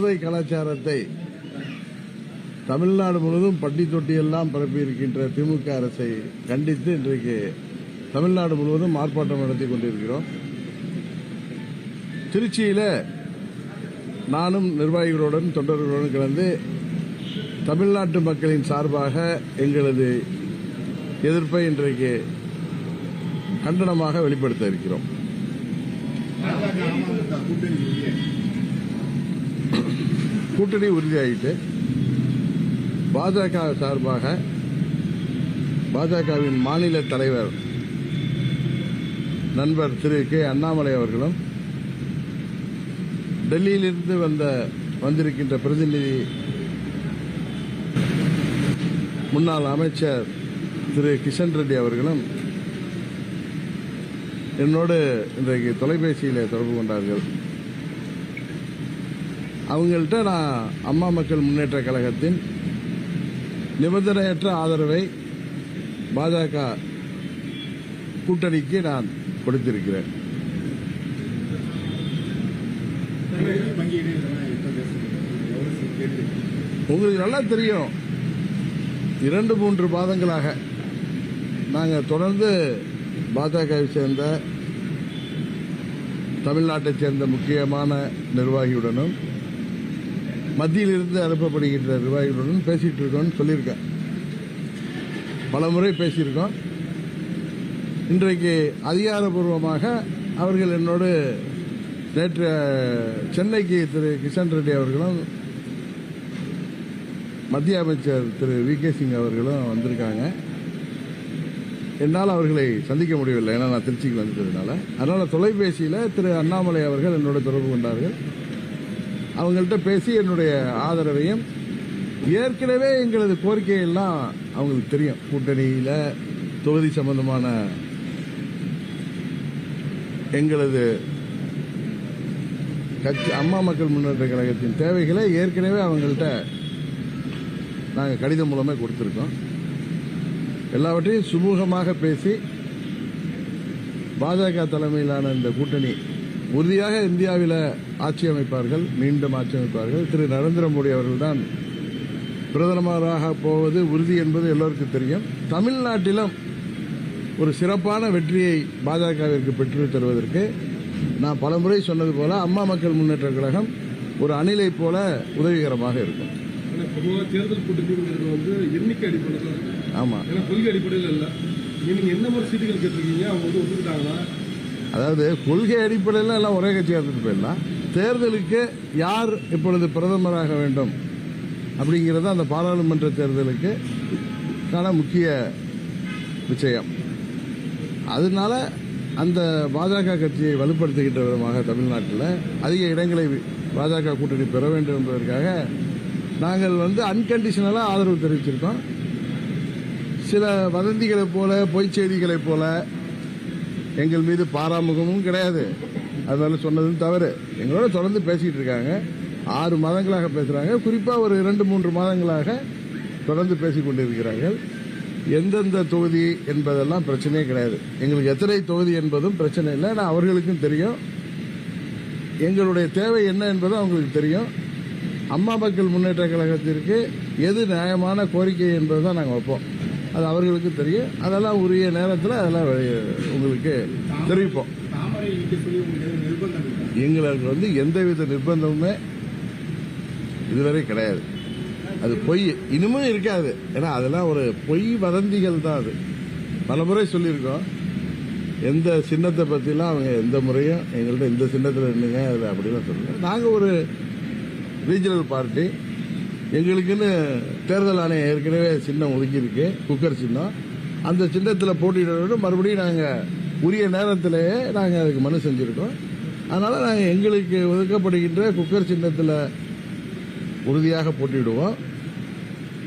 போதை கலாச்சாரத்தை தமிழ்நாடு முழுவதும் பட்டி தொட்டி எல்லாம் பரப்பி இருக்கின்ற திமுக அரசை கண்டித்து இன்றைக்கு தமிழ்நாடு முழுவதும் ஆர்ப்பாட்டம் நடத்தி கொண்டிருக்கிறோம். திருச்சியில நானும் நிர்வாகிகளுடன் தொண்டர்களுடன் கலந்து தமிழ்நாட்டு மக்களின் சார்பாக எங்களது எதிர்ப்பை இன்றைக்கு கண்டனமாக வெளிப்படுத்த இருக்கிறோம். கூட்டணி உறுதியாகிட்டு பாஜக சார்பாக பாஜகவின் மாநில தலைவர் நண்பர் திரு கே அண்ணாமலை அவர்களும் டெல்லியிலிருந்து வந்த வந்திருக்கின்ற பிரதிநிதி முன்னாள் அமைச்சர் திரு கிஷன் ரெட்டி அவர்களும் என்னோடு இன்றைக்கு தொலைபேசியில் தொடர்பு கொண்டார்கள். அவங்கள்ட்ட நான் அம்மா மக்கள் முன்னேற்ற கழகத்தின் நிபந்தனையற்ற ஆதரவை பாஜக கூட்டணிக்கு நான் கொடுத்திருக்கிறேன். உங்களுக்கு நல்லா தெரியும். இரண்டு மூன்று மாதங்களாக நாங்கள் தொடர்ந்து பாஜகவை சேர்ந்த தமிழ்நாட்டைச் சேர்ந்த முக்கியமான நிர்வாகியுடனும் மத்தியிலிருந்து அனுப்பப்படுகின்ற நிர்வாகிகளுடன் பேசிட்டு இருக்கோம்னு சொல்லியிருக்கேன். பல முறை பேசியிருக்கோம். இன்றைக்கு அதிகாரபூர்வமாக அவர்கள் என்னோடு நேற்று சென்னைக்கு திரு கிஷன் ரெட்டி அவர்களும் மத்திய அமைச்சர் திரு வி கே சிங் அவர்களும் வந்திருக்காங்க. என்னால் அவர்களை சந்திக்க முடியவில்லை. ஏன்னா நான் திருச்சிக்கு வந்ததுனால அதனால் தொலைபேசியில் திரு அண்ணாமலை அவர்கள் என்னோட தொடர்பு கொண்டார்கள். அவங்கள்ட்ட பேசி என்னுடைய ஆதரவையும் ஏற்கனவே எங்களது கோரிக்கையெல்லாம் அவங்களுக்கு தெரியும். கூட்டணியில் தொகுதி சம்பந்தமான எங்களது கட்சி அம்மா மக்கள் முன்னேற்ற கழகத்தின் தேவைகளை ஏற்கனவே அவங்கள்ட்ட நாங்கள் கடிதம் மூலமே கொடுத்துருக்கோம். எல்லாவற்றையும் சுமூகமாக பேசி பாஜக தலைமையிலான இந்த கூட்டணி உறுதியாக இந்தியாவில் ஆட்சி அமைப்பார்கள் மீண்டும் ஆட்சி அமைப்பார்கள். திரு நரேந்திர மோடி அவர்கள்தான் பிரதமராக போவது உறுதி என்பது எல்லோருக்கும் தெரியும். தமிழ்நாட்டிலும் ஒரு சிறப்பான வெற்றியை பாஜகவிற்கு பெற்றுத் தருவதற்கு நான் பலமுறை சொன்னது போல அம்மா மக்கள் முன்னேற்ற கழகம் ஒரு அணிலை போல உதவிகரமாக இருக்கும். ஆனா பொதுவா தேர்தல் கூட்டணிங்கிறது வந்து எண்ணிக்கை அடிப்படையில். ஆமாம் ஏன்னா கொள்கை அடிப்படையில் இல்ல. நீங்க என்ன மாதிரி சீட்டுகள் கேட்டிருக்கீங்க அவங்க வந்து ஒத்துக்கிட்டாங்களா? அதாவது கொள்கை அடிப்படையில் எல்லாம் ஒரே கட்சியாக இருந்துட்டு போயிடலாம். தேர்தலுக்கு யார் இப்பொழுது பிரதமராக வேண்டும் அப்படிங்கிறது அந்த பாராளுமன்ற தேர்தலுக்கு கான முக்கிய விஷயம். அதனால அந்த பாஜக கட்சியை வலுப்படுத்துகின்ற விதமாக தமிழ்நாட்டில் அதிக இடங்களை பாஜக கூட்டணி பெற வேண்டும் என்பதற்காக நாங்கள் வந்து அன்கண்டிஷனலாக ஆதரவு தெரிவிச்சிருக்கோம். சில வதந்திகளைப் போல பொய்ச் செய்திகளைப் போல எங்கள் மீது பாராமுகமும் கிடையாது. அதனால சொன்னதும் தவறு. எங்களோட தொடர்ந்து பேசிட்டு இருக்காங்க. ஆறு மாதங்களாக பேசுறாங்க. குறிப்பா ஒரு இரண்டு மூன்று மாதங்களாக தொடர்ந்து பேசிக் கொண்டிருக்கிறார்கள். எந்தெந்த தொகுதி என்பதெல்லாம் பிரச்சனையே கிடையாது. எங்களுக்கு எத்தனை தொகுதி என்பதும் பிரச்சனை இல்லை. ஆனால் அவர்களுக்கும் தெரியும். எங்களுடைய தேவை என்ன என்பதும் அவங்களுக்கு தெரியும். அம்மா மக்கள் முன்னேற்ற கழகத்திற்கு எது நியாயமான கோரிக்கை என்பது தான் நாங்கள் வைப்போம். அது அவர்களுக்கு தெரியும். அதெல்லாம் உரிய நேரத்தில் அதெல்லாம் உங்களுக்கு தெரிவிப்போம். எங்களுக்கு வந்து எந்தவித நிர்பந்தமுமே இதுவரை கிடையாது. அது பொய். இனிமும் இருக்காது. ஏன்னா அதெல்லாம் ஒரு பொய் வதந்திகள் தான் அது. பலமுறை சொல்லியிருக்கோம். எந்த சின்னத்தை பற்றிலாம் அவங்க எந்த முறையும் எங்கள்கிட்ட இந்த சின்னத்தில் நின்றுங்க அதில் அப்படிலாம் சொல்லுங்க நாங்கள் ஒரு ரீஜனல் பார்ட்டி எங்களுக்குன்னு தேர்தல் ஆணையம் ஏற்கனவே சின்னம் ஒதுக்கியிருக்கு குக்கர் சின்னம். அந்த சின்னத்தில் போட்டியிட மறுபடியும் நாங்கள் உரிய நேரத்திலேயே நாங்கள் அதுக்கு மனு செஞ்சுருக்கோம். அதனால் நாங்கள் எங்களுக்கு ஒதுக்கப்படுகின்ற குக்கர் சின்னத்தில் உறுதியாக போட்டியிடுவோம்.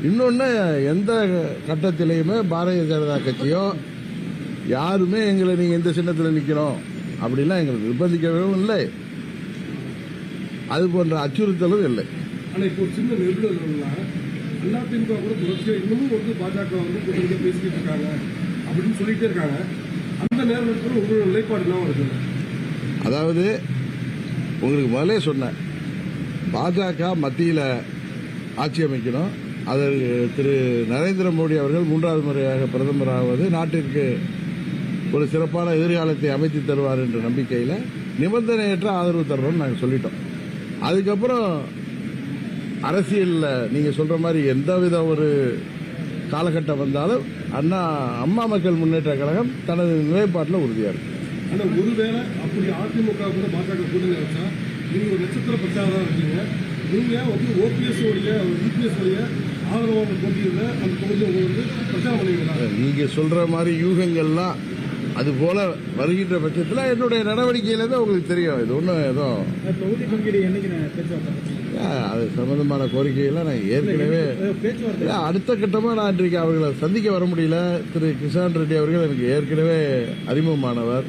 இன்னொன்று எந்த கட்டத்திலையுமே பாரதிய ஜனதா கட்சியோ யாருமே எங்களை நீங்கள் இந்த சின்னத்தில் நிற்கிறோம் அப்படிலாம் எங்களை நிர்பந்திக்கவும் இல்லை. அது போன்ற அச்சுறுத்தலும் இல்லை. ஆனால் இப்போ ஒரு சின்ன நெருடல் என்னன்னா அதிமுக கூட தொடர்ச்சியா இன்னமும் வந்து பாஜக வந்து கூட்டணியா பேசிக்கிட்டு இருக்காங்க அப்படின்னு சொல்லிட்டே இருக்காங்க. அந்த நேரத்தில் உங்களோட நிலைப்பாடு என்ன வருது அதாவது உங்களுக்கு முதலே சொன்னேன். பாஜக மத்தியில் ஆட்சி அமைக்கணும். அதற்கு திரு நரேந்திர மோடி அவர்கள் மூன்றாவது முறையாக பிரதமராவது நாட்டிற்கு ஒரு சிறப்பான எதிர்காலத்தை அமைத்து தருவார் என்ற நம்பிக்கையில் நிபந்தனையற்ற ஆதரவு தர்றோம்னு நாங்கள் சொல்லிட்டோம். அதுக்கப்புறம் அரசியலில் நீங்கள் சொல்கிற மாதிரி எந்தவித ஒரு காலகட்டம் வந்தாலும் அண்ணா அம்மா மக்கள் முன்னேற்ற கழகம் தனது நிலைப்பாட்டில் உறுதியாக இருக்கு. ஆனா ஒருவேளை அப்படி அதிமுக கூட பாஜக கூட்டணி வச்சா நீங்க ஒரு நட்சத்திர பிரச்சாரம் இருக்கீங்க. நீங்க வந்து ஓபிஎஸ் உடைய யூபிஎஸ் உடைய போட்டியில் அந்த தொகுதியை உங்க வந்து பிரச்சாரம் பண்ணுவீங்களா நீங்க சொல்ற மாதிரி யூகங்கள்லாம் அது போல வருகின்ற பட்சத்தில் என்னுடைய நடவடிக்கையில தான் உங்களுக்கு தெரியும். இது ஒன்றும் ஏதோ தொகுதி பங்கீடு என்னைக்கு அது சம்பந்தமான கோரிக்கையெல்லாம் நான் ஏற்கனவே அடுத்த கட்டமாக நான் இன்றைக்கு அவர்களை சந்திக்க வர முடியல. திரு கிஷான் ரெட்டி அவர்கள் எனக்கு ஏற்கனவே அறிமுகமானவர்.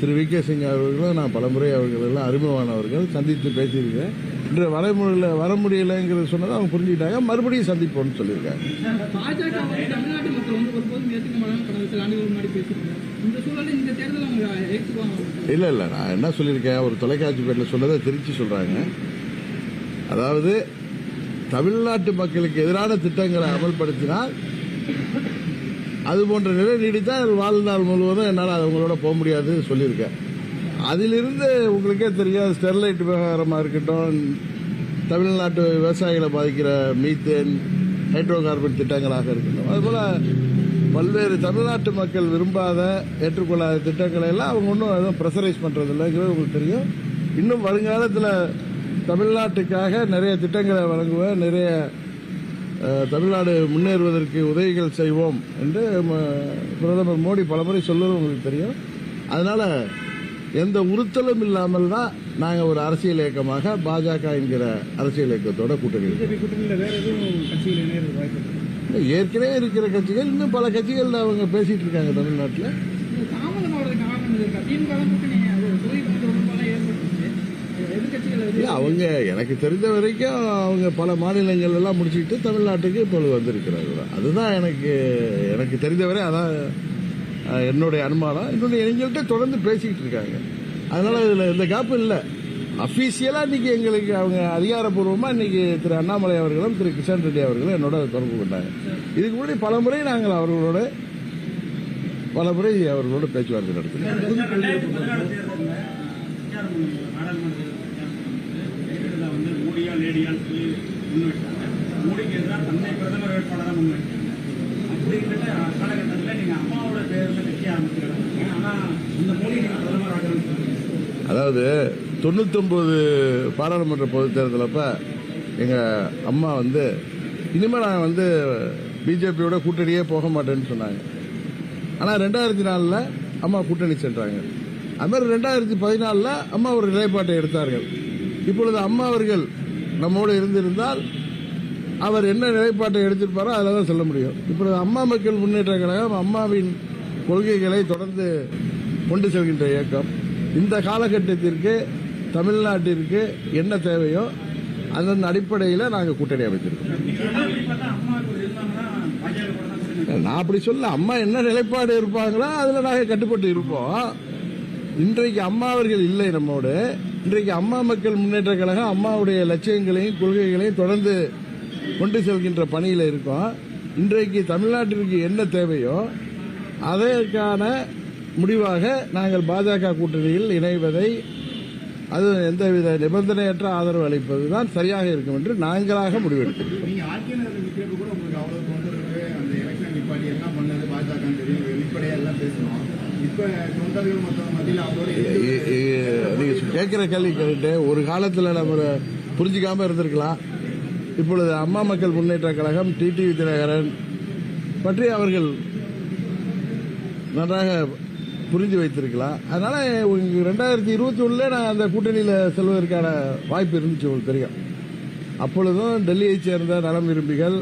திரு வி கே சிங் அவர்களும் நான் பலமுறை அவர்கள் எல்லாம் அறிமுகமானவர்கள். சந்தித்து பேசியிருக்கேன் இன்று வர முடியல வர முடியலைங்கிறது சொன்னதை அவங்க புரிஞ்சுக்கிட்டாங்க. மறுபடியும் சந்திப்போம்னு சொல்லியிருக்காங்க பாஜக வந்து தமிழ்நாட்டு மக்கள் வந்து ஒருபோதும் ஏற்றுக்க மாட்டாங்க கடந்த சில ஆண்டுகள் முன்னாடி பேசியிருக்காங்க. இந்த சூழலில் இந்த தேர்தல் அவங்க ஏற்றுக்குவாங்க இல்லை இல்லை. நான் என்ன சொல்லியிருக்கேன்? ஒரு தொலைக்காட்சி பேட்டில் சொன்னதை திருச்சி சொல்கிறாங்க அதாவது தமிழ்நாட்டு மக்களுக்கு எதிரான திட்டங்களை அமல்படுத்தினால் அது போன்ற நிலை நீடித்தால் வாழ்நாள் முழுவதும் என்னால் அவங்களோட போக முடியாதுன்னு சொல்லியிருக்கேன். அதிலிருந்து உங்களுக்கே தெரியும் ஸ்டெர்லைட் விவகாரமாக இருக்கட்டும் தமிழ்நாட்டு விவசாயிகளை பாதிக்கிற மீத்தேன் ஹைட்ரோ கார்பன் திட்டங்களாக இருக்கட்டும். அதுபோல் பல்வேறு தமிழ்நாட்டு மக்கள் விரும்பாத ஏற்றுக்கொள்ளாத திட்டங்களை எல்லாம் அவங்க ஒன்றும் எதுவும் ப்ரெஷரைஸ் பண்ணுறதில்லைங்கிறது உங்களுக்கு தெரியும். இன்னும் வருங்காலத்தில் தமிழ்நாட்டுக்காக நிறைய திட்டங்களை வழங்குவேன் நிறைய தமிழ்நாடு முன்னேறுவதற்கு உதவிகள் செய்வோம் என்று பிரதமர் மோடி பலமுறை சொல்லுவது உங்களுக்கு தெரியும். அதனால எந்த உறுத்தலும் இல்லாமல் தான் நாங்கள் ஒரு அரசியல் இயக்கமாக பாஜக என்கிற அரசியல் இயக்கத்தோட கூட்டணி ஏற்கனவே இருக்கிற கட்சிகள் இன்னும் பல கட்சிகள் அவங்க பேசிட்டு இருக்காங்க தமிழ்நாட்டில் இது தாமதம் ஆகிறதுக்கு காரணம் இது இருக்கா திமுக தான் கூட்டணி அது தொகுதி பங்கீடு தொடர்பாக ஏற்பட்டுச்சு எதிர்கட்சிகள் அவங்க எனக்கு தெரிந்த வரைக்கும் அவங்க பல மாநிலங்கள் எல்லாம் முடிச்சுக்கிட்டு தமிழ்நாட்டுக்கு இப்பொழுது வந்திருக்கிறார்கள் அதுதான் எனக்கு எனக்கு தெரிந்தவரை அதான் என்னுடைய அனுமானம். என்னுடைய எங்கள்கிட்ட தொடர்ந்து பேசிக்கிட்டு இருக்காங்க. அதனால இதில் எந்த காப்பு இல்லை. அஃபீஷியலாக இன்னைக்கு எங்களுக்கு அவங்க அதிகாரப்பூர்வமாக இன்னைக்கு திரு அண்ணாமலை அவர்களும் திரு கிஷன் ரெட்டி அவர்களும் என்னோட தொடர்பு கொண்டாங்க. இதுக்கு முன்னாடி பல முறை நாங்கள் அவர்களோட பல முறை அவர்களோட பேச்சுவார்த்தை நடத்தினோம். ரெண்டாயிரத்தி பதினாறு தேர்தலில் நாடாளுமன்ற ஜெயலலிதா வந்து மோடியா லேடியான்னு சொல்லி முன்வைட்டாங்க மோடிக்கு எதிராக தன்னை பிரதமர் வேட்பாளராக முன்வைட்டாங்க அப்படிங்கிற காலகட்டத்தில் நீங்கள் அம்மாவோட பேரில் கட்சி ஆரம்பிச்சிருக்காங்க. ஆனால் இந்த மோடி நீங்கள் பிரதமர் ஆகணும்னு அதாவது தொண்ணூத்தொம்பது பாராளுமன்ற பொதுத் தேர்தலப்ப எங்கள் அம்மா வந்து இனிமேல் நான் வந்து பிஜேபியோட கூட்டணியே போக மாட்டேன்னு சொன்னாங்க. ஆனால் ரெண்டாயிரத்தி நாலில் அம்மா கூட்டணி சென்றாங்க. அதுமாதிரி ரெண்டாயிரத்தி பதினாலில் அம்மா ஒரு நிலைப்பாட்டை எடுத்தார்கள். இப்பொழுது அம்மா அவர்கள் நம்மோடு இருந்திருந்தால் அவர் என்ன நிலைப்பாட்டை எடுத்திருப்பாரோ அதில் தான் சொல்ல முடியும். இப்பொழுது அம்மா மக்கள் முன்னேற்ற கழகம் அம்மாவின் கொள்கைகளை தொடர்ந்து கொண்டு செல்கின்ற இயக்கம். இந்த காலகட்டத்திற்கு தமிழ்நாட்டிற்கு என்ன தேவையோ அதன் அடிப்படையில் நாங்கள் கூட்டணி அமைச்சிருக்கோம் நான் அப்படி சொல்ல அம்மா என்ன நிலைப்பாடு இருப்பாங்களோ அதில் நாங்கள் கட்டுப்பட்டு இருப்போம். இன்றைக்கு அம்மா அவர்கள் இல்லை நம்மோடு. இன்றைக்கு அம்மா மக்கள் முன்னேற்ற கழகம் அம்மாவுடைய லட்சியங்களையும் கொள்கைகளையும் தொடர்ந்து கொண்டு செல்கின்ற பணியில் இருக்கோம். இன்றைக்கு தமிழ்நாட்டிற்கு என்ன தேவையோ அதற்கான முடிவாக நாங்கள் பாஜக கூட்டணியில் இணைவதை அது எந்தவித நிபந்தனையற்ற ஆதரவு அளிப்பது தான் சரியாக இருக்கும் என்று நாங்களாக முடிவெடுக்கிறோம் நீங்க ஆர்கே நகர் நிக்கிறப்ப கூட உங்களுக்கு அவ்வளவு தொண்டர்கள் அந்த எலெக்ஷன் நிப்பாட்டி எல்லாம் பண்ணது பாஜக தெரியும் வெளிப்படையா எல்லாம் பேசணும் இப்ப தொண்டர்கள் மற்ற மத்தியில் அவரோட இ- இ- நீங்க கேட்கிற கேள்வி கேட்டு ஒரு காலத்துல நம்ம புரிஞ்சுக்காம இருந்திருக்கலாம். இப்பொழுது அம்மா மக்கள் முன்னேற்ற கழகம் டிடிவி தினகரன் பற்றி அவர்கள் நன்றாக புரிஞ்சு வைத்திருக்கலாம். அதனால ரெண்டாயிரத்தி இருபத்தி ஒண்ணுல நான் அந்த கூட்டணியில செல்வதற்கான வாய்ப்பு இருந்துச்சு உங்களுக்கு தெரியும். அப்பொழுதும் டெல்லியைச் சேர்ந்த நலம் விரும்பிகள்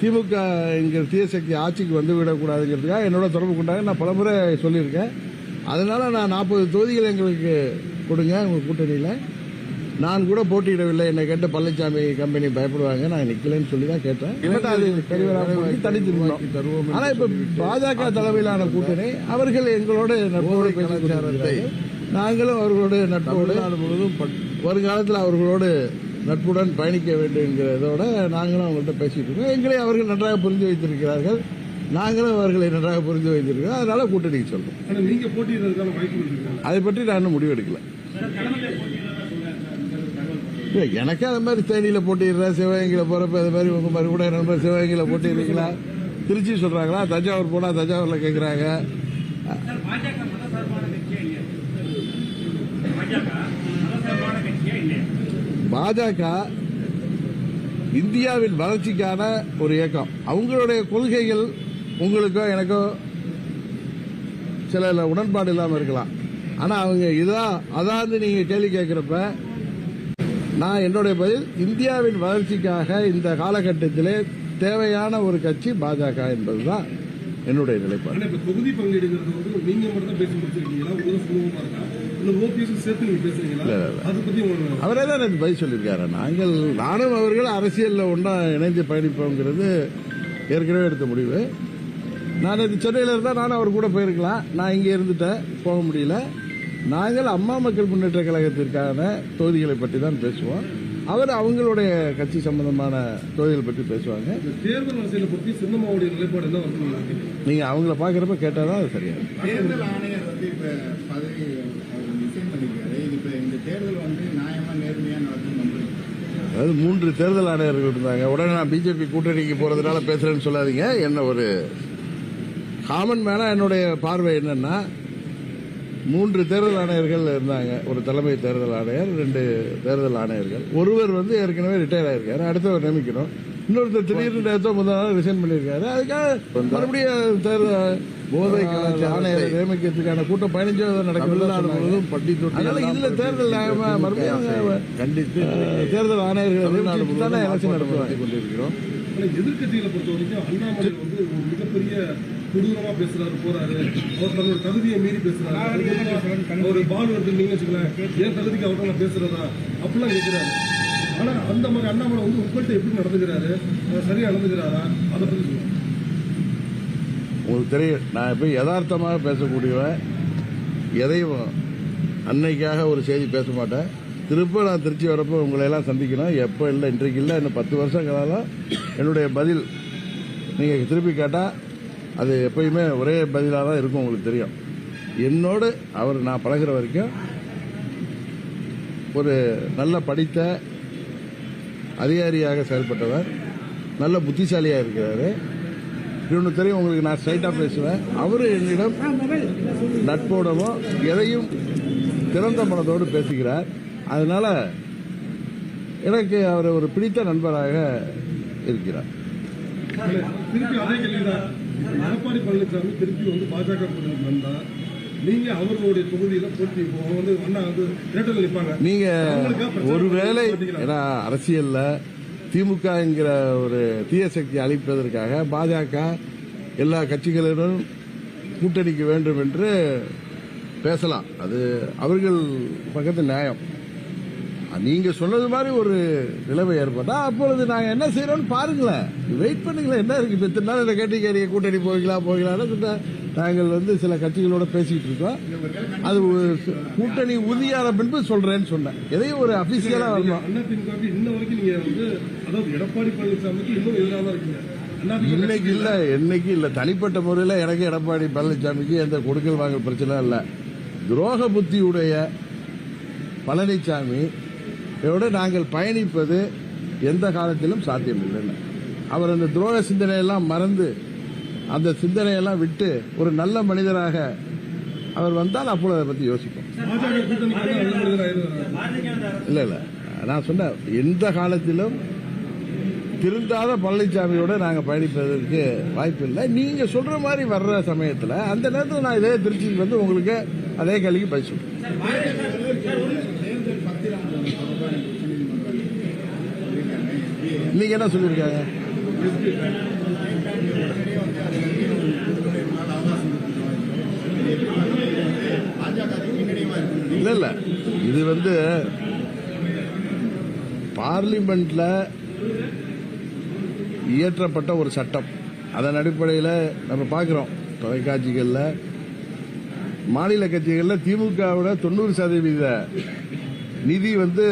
திமுக என்கிற தீயசக்தி ஆட்சிக்கு வந்து விடக்கூடாதுங்கிறதுக்காக என்னோட தொடர்பு கொண்டாங்க. நான் பலமுறை சொல்லியிருக்கேன். அதனால நான் நாற்பது தொகுதிகள் எங்களுக்கு கொடுங்க உங்கள் கூட்டணியில். நான் கூட போட்டியிடவில்லை. என்னை கேட்ட பழனிசாமி கம்பெனி பயப்படுவாங்க. நான் நிக்கலைன்னு சொல்லி தான் கேட்டேன் அது சரிவராக தடுத்திருந்தோம் ஆனால் இப்போ பாஜக தலைமையிலான கூட்டணி அவர்கள் எங்களோட நட்போடு கலாச்சாரத்தை நாங்களும் அவர்களோடு நட்போடு வருங்காலத்தில் அவர்களோடு நட்புடன் பயணிக்க வேண்டுங்கிறதோட நாங்களும் அவங்கள்ட்ட பேசிட்டு இருக்கோம். எங்களை அவர்கள் நன்றாக புரிந்து வைத்திருக்கிறார்கள். நாங்களும் அவர்களை நன்றாக புரிந்து வைத்திருக்கிறோம். அதனால கூட்டணிக்கு சொல்றோம். அதை பற்றி நான் இன்னும் முடிவெடுக்கல. இல்ல, எனக்கு அது மாதிரி தேனியில போட்டிடுறேன் சிவகங்கையில போறப்ப அது மாதிரி உங்க மாதிரி கூட நண்பர் சிவகங்கையில போட்டிடுறீங்களா திருச்சி சொல்றாங்களா? தஞ்சாவூர் போனா தஞ்சாவூர்ல கேக்குறாங்க சார் பாஜக மதசார்பான கட்சியா இல்லையா பாஜக மதசார்பான கட்சியா இல்லையா பாஜக இந்தியாவின் வளர்ச்சிக்கான ஒரு இயக்கம். அவங்களுடைய கொள்கைகள் உங்களுக்கோ எனக்கோ சில உடன்பாடு இல்லாமல் இருக்கலாம். ஆனா அவங்க இதான் அதாவது நீங்க கேள்வி கேட்கிறப்ப நான் என்னுடைய பதில் இந்தியாவின் வளர்ச்சிக்காக இந்த காலகட்டத்திலே தேவையான ஒரு கட்சி பாஜக என்பதுதான் என்னுடைய நிலைப்பாடு. தொகுதி பங்கீடுங்கிறது வந்து நீங்க மட்டும் பேசி முடிச்சிருக்கீங்களா? அவரே தான் எனக்கு பதில் சொல்லியிருக்காரு. நாங்கள் நானும் அவர்கள் அரசியலில் ஒன்றா இணைந்து பயணிப்போங்கிறது ஏற்கனவே எடுத்த முடிவு. நான் இது சென்னையில் இருந்தால் நானும் அவர் கூட போயிருக்கலாம். நான் இங்கே இருந்துட்டேன் போக முடியல. நாங்கள் அம்மா மக்கள் முன்னேற்ற கழகத்திற்கான தொகுதிகளை பற்றி தான் பேசுவோம். அவர் அவங்களுடைய கட்சி சம்பந்தமான தொகுதிகளை பற்றி பேசுவாங்க. தேர்தல் அரசியலை பத்தி சின்னம்மாவுடைய நிலைப்பாடு என்ன வந்து நீங்க அவங்கள பார்க்குறப்ப கேட்டால் தான் அது சரியாக தேர்தல் ஆணையர் வந்து இப்ப பதவி அவர் ரிசைன் பண்ணிருக்காரு இப்ப இந்த தேர்தல் வந்து நியாயமா நேர்மையா நடக்கும் நம்புறீங்க அதாவது மூன்று தேர்தல் ஆணையர்கள் இருந்தாங்க. உடனே நான் பிஜேபி கூட்டணிக்கு போறதுனால பேசுறேன்னு சொல்லாதீங்க. என்ன ஒரு காமன் மேனா என்னுடைய பார்வை என்னன்னா மூன்று தேர்தல் ஆணையர்கள் இருந்தாங்க. ஒரு தலைமை தேர்தல் ஆணையர் ரெண்டு தேர்தல் ஆணையர்கள். ஒருவர் வந்து ஏற்கனவே ரிட்டையர் ஆயிருக்காரு. அடுத்தவர் நியமிக்கணும். இன்னொருத்தர் திடீர்னு நேரத்தோ முதல் ரிசைன் பண்ணியிருக்காரு. அதுக்காக மறுபடியும் தேர்தல் போதை கலாச்சார ஆணையரை நியமிக்கிறதுக்கான கூட்டம் பதினஞ்சாவது நடக்கும் பட்டி அதனால இதுல தேர்தல் மறுபடியும் கண்டித்து தேர்தல் ஆணையர்கள் தானே எலெக்ஷன் நடத்துவாங்க கொண்டிருக்கிறோம். ஆனா எதிர்க்கட்சிகளை பொறுத்த வரைக்கும் அண்ணாமலை வந்து ஒரு மிகப்பெரிய கொடூரமா பேசுறாரு போறாரு. அவர் தன்னோட தகுதியை மீறி பேசுறாரு. ஒரு பால் வந்து நீங்க வச்சுக்கலாம் என் தகுதிக்கு அவர்கிட்ட நான் பேசுறதா அப்படிலாம் கேட்கிறாரு ஆனால் அந்த மாதிரி அண்ணாமலை வந்து உங்கள்கிட்ட எப்படி நடந்துக்கிறாரு? சரியாக நடந்துக்கிறாரா? அதை பற்றி உங்களுக்கு தெரியும் நான் இப்போ யதார்த்தமாக பேசக்கூடியவன். எதையும் அன்னைக்காக ஒரு செய்தி பேச மாட்டேன். திரும்ப நான் திருச்சி வரப்போ உங்களை எல்லாம் சந்திக்கணும். எப்போ இல்லை இன்றைக்கு இல்லை இன்னும் பத்து வருஷம் என்னுடைய பதில் நீங்கள் திருப்பி கேட்டால் அது எப்பயுமே ஒரே பதிலாக தான் இருக்கும் உங்களுக்கு தெரியும். என்னோடு அவர் நான் பழகுற வரைக்கும் ஒரு நல்ல படித்த அதிகாரியாக செயல்பட்டவர். நல்ல புத்திசாலியாக இருக்கிறாரு. இன்னொன்று தெரியும் உங்களுக்கு நான் ஸ்ட்ரைட்டாக பேசுவேன். அவர் என்னிடம் நட்போடவும் எதையும் திறந்த மனதோடு பேசுகிறார். அதனால எனக்கு அவர் ஒரு பிடித்த நண்பராக இருக்கிறார். திருப்பி அதே கேள்விதான். எடப்பாடி பழனிசாமி திருப்பி வந்து பாஜக கூட்டணிக்கு நீங்க அவர்களுடைய தொகுதியில போட்டி அவங்க வந்து அண்ணா வந்து தேட்டரில் நிற்பாங்க நீங்க அவங்களுக்கா பிரச்சாரம் ஒருவேளை? ஏன்னா அரசியல்ல திமுக என்கிற ஒரு தீய சக்தி அழிப்பதற்காக பாஜக எல்லா கட்சிகளிடம் கூட்டணிக்கு வேண்டும் என்று பேசலாம். அது அவர்கள் பக்கத்து நியாயம். நீங்க சொன்னது மாதிரி ஒரு நிலைமை ஏற்பட்டா அப்பொழுது நாங்க என்ன செய்யறோம்னு பாருங்களேன். வெயிட் பண்ணுங்களேன் என்ன இருக்கு? இப்ப இத்தனை நாள் கேட்டீங்க கூட்டணி போய்க்கலாம் போய்க்கலாம்னு கிட்ட நாங்கள் வந்து சில கட்சிகளோட பேசிட்டு இருக்கோம். அது கூட்டணி உறுதியான பின்பு சொல்றேன்னு சொன்னேன். எதையும் ஒரு அபிஷியலா வரணும் அண்ணா திமுக இன்ன வரைக்கும் நீங்க வந்து அதாவது எடப்பாடி பழனிசாமிக்கு இன்னும் எதிராக இருக்கீங்க. இன்னைக்கு இல்ல என்னைக்கு இல்ல. தனிப்பட்ட முறையில் எனக்கு எடப்பாடி பழனிசாமிக்கு எந்த கொடுக்கல் வாங்கல் பிரச்சனை இல்ல. துரோக புத்தியுடைய பழனிசாமி இதோடு நாங்கள் பயணிப்பது எந்த காலத்திலும் சாத்தியமில்லை அவர் அந்த துரோக சிந்தனையெல்லாம் மறந்து அந்த சிந்தனையெல்லாம் விட்டு ஒரு நல்ல மனிதராக அவர் வந்தால் அப்பொழுது அதை பத்தி யோசிப்போம். இல்லை இல்லை. இல்ல இல்ல நான் சொன்னேன் எந்த காலத்திலும் திருந்தாத பழனிசாமியோட நாங்க பயணிப்பதற்கு வாய்ப்பு இல்லை நீங்க சொல்ற மாதிரி வர்ற சமயத்துல அந்த நேரத்தில் நான் இதே திருச்சிக்கு வந்து உங்களுக்கு அதே கேள்விக்கு பதில் சொல்றேன் தேர்தல் பத்திரம் தொடர்பான உச்சநீதிமன்றம் சொல்லியிருக்காங்க இன்னைக்கு என்ன சொல்லியிருக்காங்க? பாஜக இல்லை இல்ல. இல்ல இது வந்து பார்லிமெண்ட்ல இயற்றப்பட்ட ஒரு சட்டம். அதன் அடிப்படையில் நம்ம பார்க்குறோம் தொலைக்காட்சிகளில். மாநில கட்சிகளில் திமுகவோட தொண்ணூறு சதவீத நிதி வந்து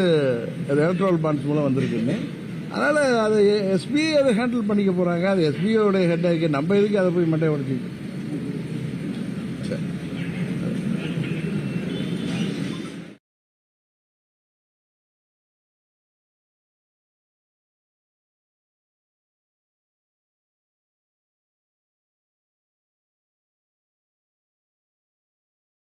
எலக்ட்ரல் பாண்ட்ஸ் மூலம் வந்திருக்குன்னு. அதனால் அது எஸ்பிஐ அதை ஹேண்டில் பண்ணிக்க போகிறாங்க அது எஸ்பிஐயோடைய ஹெட்டாக நம்ம எதுக்கு அதை போய் மண்டை உடச்சிக்கிட்டு